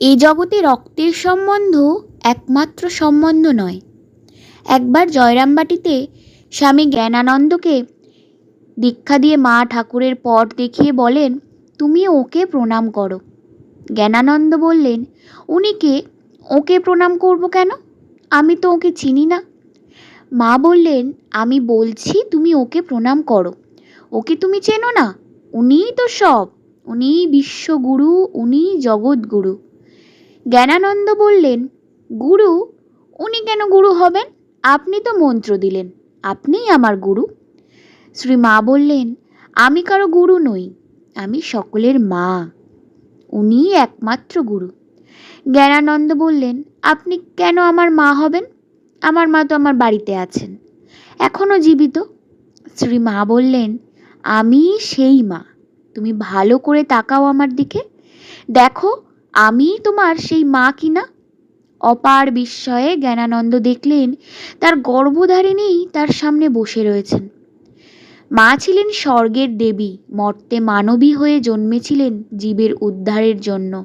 এ জগতে রক্তের সম্বন্ধ একমাত্র সম্বন্ধ নয়। একবার জয়রামবাটিতে স্বামী জ্ঞানানন্দকে দীক্ষা দিয়ে মা ঠাকুরের পট দেখিয়ে বলেন, তুমি ওকে প্রণাম করো। জ্ঞানানন্দ বললেন, উনি কে? ওকে প্রণাম করব কেন? আমি তো ওকে চিনি না। মা বললেন, আমি বলছি তুমি ওকে প্রণাম করো। ওকে তুমি চেনো না? উনিই তো সব। উনিই বিশ্বগুরু, উনিই জগৎগুরু। জ্ঞানানন্দ বললেন, গুরু, উনি কেন গুরু হবেন? আপনি তো মন্ত্র দিলেন, আপনিই আমার গুরু। শ্রী মা বললেন, আমি কারও গুরু নই, আমি সকলের মা, উনিই একমাত্র গুরু। জ্ঞানানন্দ বললেন, আপনি কেন আমার মা হবেন? আমার মা তো আমার বাড়িতে আছেন, এখনও জীবিত। শ্রী মা বললেন, আমি সেই মা, তুমি ভালো করে তাকাও আমার দিকে, দেখো আমি তোমার সেই মা কিনা অপার বিস্ময়ে জ্ঞানানন্দ দেখলেন, তার গর্ভধারিণী তার সামনে বসে রয়েছেন। মা ছিলেন স্বর্গের দেবী, মর্তে মানবী হয়ে জন্মেছিলেন জীবের উদ্ধারের জন্য।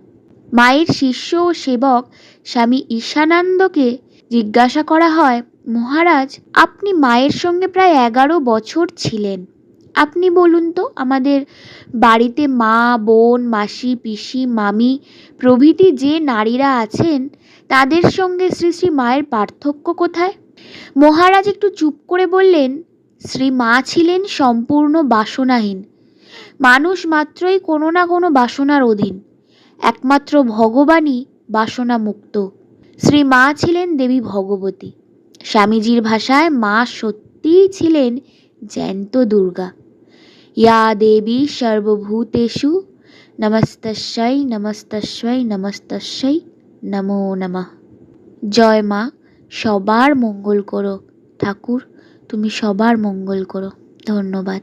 মায়ের শিষ্য ও সেবক স্বামী ঈশানন্দকে জিজ্ঞাসা করা হয়, মহারাজ, আপনি মায়ের সঙ্গে প্রায় এগারো বছর ছিলেন। আপনি বলুন তো, আমাদের বাড়িতে মা, বোন, মাসি, পিসি, মামি, প্রভৃতি যে নারীরা আছেন, তাদের সঙ্গে শ্রী শ্রী মায়ের পার্থক্য কোথায়? মহারাজ একটু চুপ করে বললেন, শ্রী মা ছিলেন সম্পূর্ণ বাসনাহীন। মানুষ মাত্রই কোনো না কোনো বাসনার অধীন। একমাত্র ভগবানই বাসনা মুক্ত শ্রী মা ছিলেন দেবী ভগবতী। স্বামীজির ভাষায় মা সত্যিই ছিলেন জ্যান্ত দুর্গা। ইয়া देवी सर्वभूतेषु নমস্তস্যই নমস্তস্যই নমস্তস্যই নমো নমঃ জয় মা, সবার মঙ্গল করো। ঠাকুর, তুমি সবার মঙ্গল করো। ধন্যবাদ।